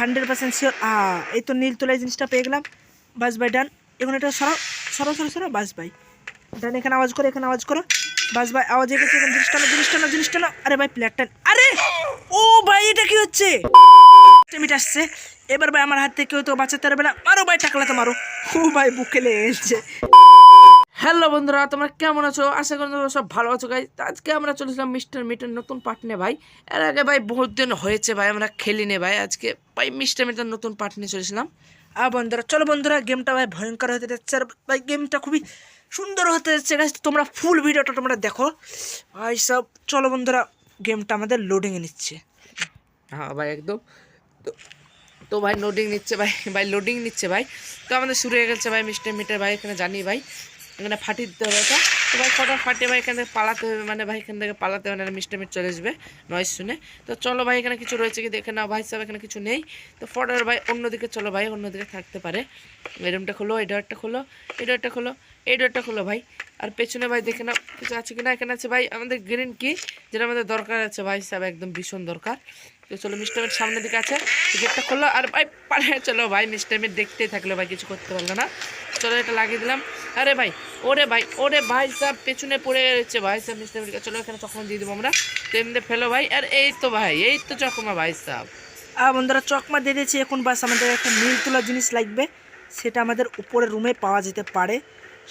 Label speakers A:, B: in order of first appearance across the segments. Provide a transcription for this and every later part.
A: Hundred percent sure এই তো নীল তোলা জিনিসটা পেয়ে গেলাম, বাস ভাই ডান এখন এটা সরাও সরাও সরাও সরাও বাস ভাই। ডান এখানে আওয়াজ করো, এখানে আওয়াজ করো। বাস ভাই, আওয়াজ এগেছে এখন জিনিসটা জিনিসটা জিনিসটা না আরে ভাই প্লেটটা আরে! ও ভাই, এটা কি হচ্ছে? মিট আসছে। এবার ভাই, আমার হাত থেকে কেউ তো বাঁচাতে পারবে না। মারো ভাই টাকলা তো মারো। ও ভাই, বুকে লেগেছে হ্যালো বন্ধুরা, তোমরা কেমন আছো? আশা করি তোমরা সব ভালো আছো গাই আজকে আমরা চলেছিলাম মিস্টার মিটের নতুন পার্ট নিয়ে, ভাই। এর আগে, ভাই, বহুত দিন হয়েছে, ভাই, আমরা খেলি নে ভাই। আজকে, ভাই, মিস্টার মিটের নতুন পার্ট নিয়ে চলেছিলাম আর বন্ধুরা, চলো বন্ধুরা গেমটা ভাই, ভয়ঙ্কর হতে যাচ্ছে। আর, ভাই গেমটা খুবই সুন্দর হতে যাচ্ছে গাইস তোমরা ফুল ভিডিওটা তোমরা দেখো। ভাই, সব, চলো বন্ধুরা গেমটা আমাদের লোডিংয়ে নিচ্ছে।
B: হ্যাঁ ভাই, একদম। তো ভাই লোডিং নিচ্ছে, ভাই ভাই লোডিং নিচ্ছে, ভাই। তো আমাদের শুরু হয়ে গেছে, ভাই, মিস্টার মিটার ভাই, এখানে জানি, ভাই। এখানে ফাটিয়ে দিতে হবে এটা তো ভাই ফটো ফাটিয়ে ভাই এখান থেকে পালাতে হবে মানে ভাই এখান থেকে পালাতে হবে না মিস্টার মিট চলে আসবে নয়েজ শুনে। তো চলো ভাই এখানে কিছু রয়েছে কি দেখে না ভাই সাহেব এখানে কিছু নেই। তো ফটোর ভাই অন্যদিকে চলো ভাই, অন্যদিকে থাকতে পারে। এই রুমটা খোলো, এই ডোরটা খোলো, এই ডোরটা খোলো, এই ডোরটা খোলো ভাই। আর পেছনে ভাই দেখে নাও, কিছু আছে কি না এখানে আছে ভাই আমাদের গ্রিন কি যেটা আমাদের দরকার আছে ভাই সাহেব একদম ভীষণ দরকার। তো চলো মিস্টারের সামনের দিকে আছে গেটটা খোলো। আর ভাই পালিয়ে চলো ভাই মিস্টারমের দেখতেই থাকল ভাই, কিছু করতে পারল না। চলো এটা লাগিয়ে দিলাম। আরে ভাই, ওরে ভাই ওরে ভাই সাহেব পেছনে পড়ে গেছে ভাই সাহেব মিস্টারমের চলো এখানে তখন দিয়ে দেবো আমরা। তো এমনি ফেলো ভাই। আর এই তো ভাই, এই তো চকমা ভাই সাহেব।
A: আর বন্ধুরা, চকমা দিয়ে দিয়েছি। এখন বাস আমাদের একটা নীল তোলা জিনিস লাগবে। সেটা আমাদের উপরে রুমে পাওয়া যেতে পারে।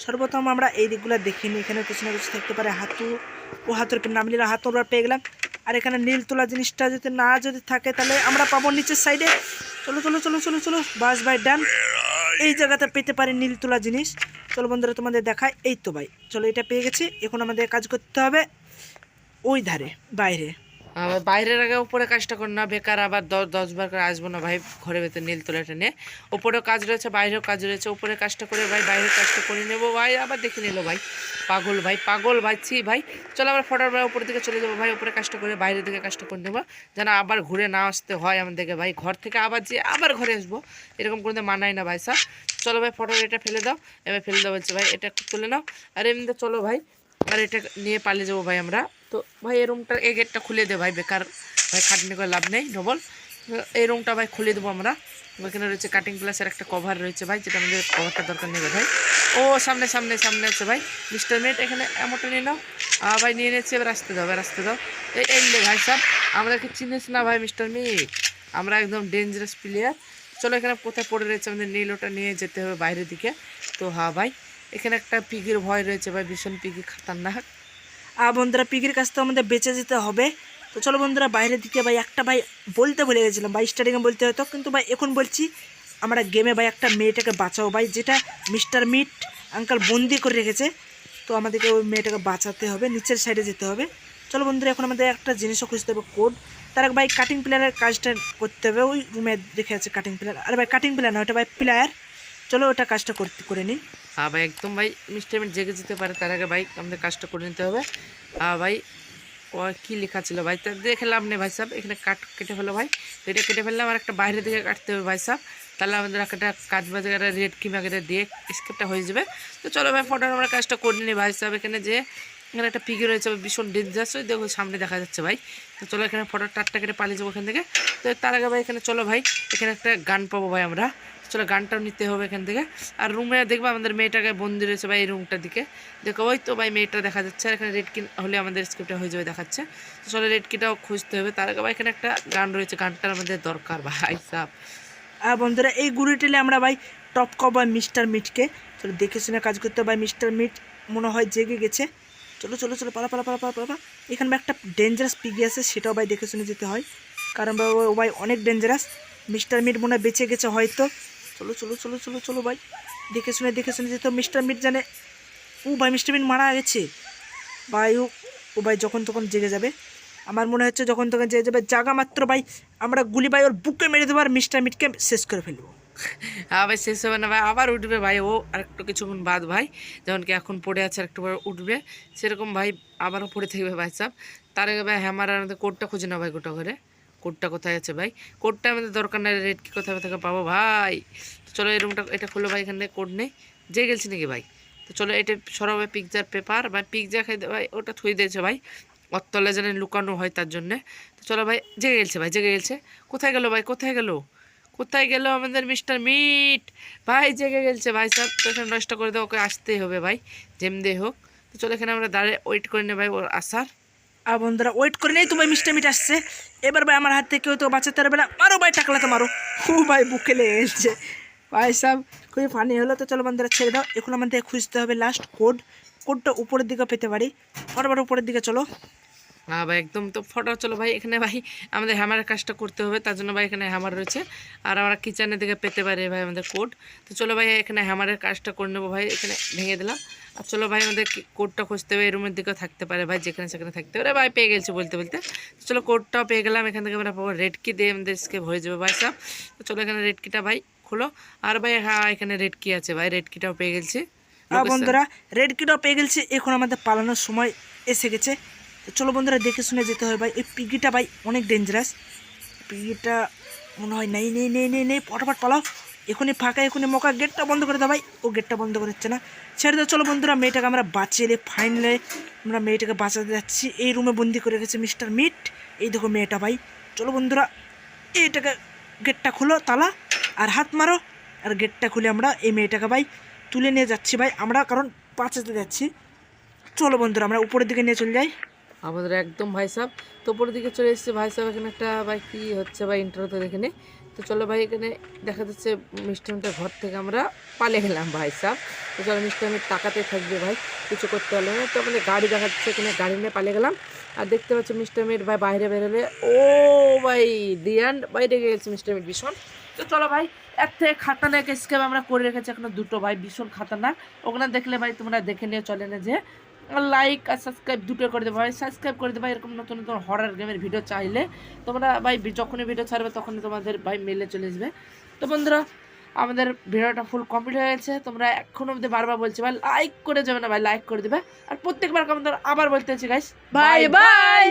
A: সর্বপ্রথম আমরা এই দিকগুলো দেখিনি এখানে কিছু না কিছু থাকতে পারে। হাতু, ও হাতুর নাম নিলাম হাতু পেয়ে গেলাম। আর এখানে নীল তোলা জিনিসটা যদি না যদি থাকে, তাহলে আমরা পাবো নিচের সাইডে চলো চলো চলো চলো চলো। বাস বাই ডান এই জায়গাতে পেতে পারে নীল তোলা জিনিস। চলো বন্ধুরা, তোমাদের দেখায় এই তো ভাই, চলো এটা পেয়ে গেছি। এখন আমাদের কাজ করতে হবে ওই ধারে, বাইরে।
B: আবার বাইরের আগে উপরে কাজটা কর না, বেকার আবার দশ দশ বার করে আসব না ভাই ঘরে ভেতরে নীল তোলাটা নিয়ে উপরেও কাজ রয়েছে, বাইরেও কাজ রয়েছে, উপরে কাজটা করে ভাই, বাইরের কাজটা করে নেব ভাই, আবার দেখে নিল ভাই। পাগল ভাই পাগল ভাই, ছি ভাই। চলো আবার ফটোর ভাই উপরের দিকে চলে যাব ভাই, উপরে কাজটা করে বাইরের দিকে কাজটা করে নেব। যেন আবার ঘুরে না আসতে হয় আমাদেরকে ভাই, ঘর থেকে আবার যে আবার ঘরে আসব। এরকম করে মানায় না ভাই, স্যার। চলো ভাই ফটোর এটা ফেলে দাও। এবার ফেলে দাও বলছে ভাই, এটা তুলে নাও। আর এমনিতে চলো ভাই আর এটা নিয়ে পালিয়ে যাব ভাই আমরা। তো ভাই এই রুমটা এই গেটটা খুলে দে ভাই বেকার। ভাই খাটনি করে লাভ নেই ডবল। এই রুমটা ভাই খুলে দেবো আমরা। ওইখানে রয়েছে কাটিং প্লাসের একটা কভার রয়েছে ভাই যেটা আমাদের কভারটা দরকার নেবে ভাই। ও সামনে সামনে সামনে আছে ভাই। মিস্টার মেট এখানে এমনটা নিয়ে নাও। আহ, ভাই নিয়ে নিয়েছে এবার আসতে দাও এবার আসতে দাও। এই এই লে ভাই সাহেব আমাদেরকে চিনিস না ভাই মিস্টার মিট আমরা একদম ডেঞ্জারাস প্লেয়ার চলো এখানে কোথায় পড়ে রয়েছে আমাদের নীল ওটা নিয়ে যেতে হবে বাইরের দিকে। তো হ্যাঁ ভাই এখানে একটা পিগির ভয় রয়েছে ভাই ভীষণ পিগি খাতারনাক।
A: আর বন্ধুরা, পিগির কাছ থেকে আমাদের বেঁচে যেতে হবে। তো চলো বন্ধুরা, বাইরের দিকে ভাই, একটা ভাই বলতে ভুলে গেছিলাম। ভাই স্টার্টিংয়ে বলতে হতো কিন্তু ভাই, এখন বলছি, আমরা গেমে ভাই একটা মেয়েটাকে বাঁচাও। ভাই, যেটা মিস্টার মিট আঙ্কাল বন্দি করে রেখেছে, তো আমাদেরকে ওই মেয়েটাকে বাঁচাতে হবে, নিচের সাইডে যেতে হবে। চলো বন্ধুরা, এখন আমাদের একটা জিনিসও খুঁজতে হবে কোড তার ভাই কাটিং প্লেয়ারের কাজটা করতে হবে। ওই রুমে দেখে আছে কাটিং প্লেয়ার আরে ভাই কাটিং প্লেয়ার না, ওটা ভাই প্লেয়ার চলো ওটা কাজটা করতে, করে নিই।
B: হ্যাঁ ভাই, একদম ভাই মিস্টারমেন্ট জেগে যেতে পারে, তার আগে ভাই আমাদের কাজটা করে নিতে হবে। হ্যাঁ ভাই, ও কী লেখা ছিল ভাই? তা দেখে লাভ নেই ভাই সাহেব, এখানে কাট কেটে ফেলো ভাই। তো এটা কেটে ফেললাম, আর একটা বাইরের দিকে কাটতে হবে ভাই সাহেব। তাহলে আমাদের একটা কাজ বাজে রেড কিমা কেটে দিয়ে স্কেপটা হয়ে যাবে। তো চলো ভাই ফটো আমরা কাজটা করে নিই ভাই সাহেব। এখানে যে, এখানে একটা পিগি রয়েছে ভীষণ ডেঞ্জারাস ওই দেখো সামনে দেখা যাচ্ছে ভাই। তো চলো এখানে ফটো টাটটা কেটে পালিয়ে যাব এখান থেকে। তো তার আগে ভাই, এখানে চলো ভাই, এখানে একটা গান পাবো ভাই আমরা। চলো গানটাও নিতে হবে এখান থেকে। আর রুমে দেখব আমাদের মেয়েটাকে বন্দি রয়েছে ভাই এই রুমটার দিকে। দেখো, ওই তো ভাই মেয়েটা দেখা যাচ্ছে। আর এখানে রেড কিন হলে আমাদের স্ক্রিপ্টটা হয়ে যাবে, দেখাচ্ছে। তো চলো রেড কিটাও খুঁজতে হবে। তার আগে এখানে একটা গান রয়েছে। গানটার আমাদের দরকার ভাই সাহ
A: আর বন্ধুরা, এই গুড়ি টেলে আমরা ভাই টপ কপ বা মিস্টার মিটকে চলো দেখে শুনে কাজ করতে ভাই মিস্টার মিট মনে হয় জেগে গেছে। চলো চলো চলো, পালা পালা পালা পালা পালা এখানে একটা ডেঞ্জারাস পিগি আছে, সেটাও ভাই দেখে শুনে যেতে হয়। কারণ ভাই ও ভাই অনেক ডেঞ্জারাস মিস্টার মিট মনে বেঁচে গেছে হয়তো। চলো চলো চলো চলো চলো ভাই। দেখে শুনে দেখে শুনে যেতে মিস্টার মিট জানে, ও ভাই মিস্টার মিট মারা গেছে। ভাই, ও ও ভাই যখন তখন জেগে যাবে। আমার মনে হচ্ছে যখন তখন জেগে যাবে, জাগা মাত্র ভাই, আমরা গুলি ভাই ওর বুকে মেরে দেবো আর মিস্টার মিটকে শেষ করে ফেলব।
B: হ্যাঁ ভাই, শেষ হবে না ভাই, আবার উঠবে ভাই। ও আর একটু কিছুক্ষণ বাদ ভাই যেমন কি এখন পড়ে আছে একটু পরে উঠবে। সেরকম ভাই আবারও পড়ে থাকবে ভাই সাহেব তার আগে ভাই হ্যামার কোডটা খুঁজে না ভাই গোটা করে। কোডটা কোথায় আছে ভাই? কোডটা আমাদের দরকার নাই রেট কি কোথায় থেকে পাবো ভাই? তো চলো এই রুমটা এটা খুলো ভাই, এখানে কোড নেই যে গেলছি নাকি ভাই? তো চলো এটা সরাবে পিকজার পেপার বা পিকজা খাই ভাই, ওটা থুই দিয়েছে ভাই। অতলে যেন লুকানো হয় তার জন্যে। তো চলো ভাই জেগে গেলছে ভাই জেগে গেলছে। কোথায় গেল ভাই, কোথায় গেল? কোথায় গেল আমাদের মিস্টার মিট ভাই জেগে গেলছে ভাই, সব তো এখানে নষ্ট করে দেবো ওকে আসতেই হবে ভাই, যেমদে হোক। তো চলো এখানে আমরা দাঁড়িয়ে ওয়েট করে নে ভাই, ওর আসার।
A: আর বন্ধুরা ওয়েট করে নেই তো ভাই, মিষ্টি মিট আসছে। এবার ভাই আমার হাত থেকে কেউ তো বাঁচাতে পারবে না। মারো ভাই টাকলা তো মারো। হু ভাই, বুকে লেগে গেছে ভাই সাহেব খুবই ফানি হলো তো, চলো বন্ধুরা, ছেড়ে দাও। এখন আমাদের খুঁজতে হবে লাস্ট কোড কোডটা উপরের দিকে পেতে পারি। আরবার উপরের দিকে চলো।
B: ভাই, একদম তো ফটো, চলো ভাই, এখানে ভাই, আমাদের হ্যামারের কাজটা করতে হবে, তার জন্য ভাই এখানে হ্যামার রয়েছে। আর আমরা কিচেনের দিকে পেতে পারি ভাই আমাদের কোড তো চলো ভাই, এখানে হ্যামারের কাজটা করে নেব ভাই, এখানে ভেঙে দিলাম। আর চলো ভাই, আমাদের কি- কোডটা খুঁজতে হবে রুমের দিকেও থাকতে পারে ভাই, যেখানে সেখানে থাকতে পারে। ভাই, পেয়ে গেছে বলতে বলতে। চলো কোডটাও পেয়ে গেলাম, এখান থেকে আমরা রেড কি দিয়ে আমাদের স্কেপ হয়ে যাবে ভাই সব। তো চলো এখানে রেড কিটা ভাই খোলো। আর ভাই হ্যাঁ এখানে রেড কি আছে ভাই রেড কিটাও পেয়ে গেছি।
A: বন্ধুরা রেড কিটাও পেয়ে গেছে, এখন আমাদের পালানোর সময় এসে গেছে। তো চলো বন্ধুরা, দেখে শুনে যেতে হবে ভাই। এই পিগিটা ভাই অনেক ডেঞ্জারাস পিগিটা মনে হয় নেই নেই নেই নেই নেই। ফটাফট পালাও। এখনই ফাঁকা, এখনই মোকা। গেটটা বন্ধ করে দাও ভাই। ও গেটটা বন্ধ করছে না। ছেড়ে দাও, চলো বন্ধুরা, মেয়েটাকে আমরা বাঁচিয়ে ফাইনালে আমরা মেয়েটাকে বাঁচাতে যাচ্ছি। এই রুমে বন্দি করে রেখেছে মিস্টার মিট এই দেখো মেয়েটা ভাই। চলো বন্ধুরা, এইটাকে গেটটা খুলো, তালা, আর হাত মারো। আর গেটটা খুলে আমরা এই মেয়েটাকে ভাই তুলে নিয়ে যাচ্ছি ভাই। আমরা কারণ বাঁচাতে যাচ্ছি। চলো বন্ধুরা, আমরা উপরের দিকে নিয়ে চলে যাই।
B: আমাদের একদম ভাই সাহেব তো উপরের দিকে চলে এসেছে ভাই সাহেব এখানে একটা ভাই কি হচ্ছে ভাই ইন্টারভিউতে দেখে নে। তো চলো ভাই, এখানে দেখা যাচ্ছে মিষ্টামটার ঘর থেকে আমরা পালিয়ে গেলাম ভাই সাহেব তো চলো মিষ্টামের টাকাতে থাকবে ভাই, কিছু করতে পারল না। তো আমাদের গাড়ি দেখা যাচ্ছে এখানে, গাড়ি নিয়ে পালিয়ে গেলাম। আর দেখতে পাচ্ছি মিষ্টামের ভাই বাইরে বেরোলে। ও ভাই দিয়ান বাইরে গেছে মিষ্টামের ভীষণ। তো চলো ভাই এর থেকে খাতারনাক স্কেপ আমরা করে রেখেছি এখনও দুটো ভাই, ভীষণ খাতারনাক ওখানে দেখলে ভাই তোমরা দেখে নিয়ে চলে না যে লাইক আর সাবস্ক্রাইব দুটো করে দেবো ভাই। সাবস্ক্রাইব করে দেবো এরকম নতুন নতুন হরার গেমের ভিডিও চাইলে তোমরা ভাই যখনই ভিডিও ছাড়বে তখনই তোমাদের ভাই মেলে চলে আসবে। তো বন্ধুরা আমাদের ভিডিওটা ফুল কমপ্লিট হয়ে গেছে। তোমরা এখন অব্দি বারবার বলছি ভাই লাইক করে যাবে না ভাই লাইক করে দেবে। আর প্রত্যেকবার আমাদের আবার বলতে চাইছি গাইস বাই বাই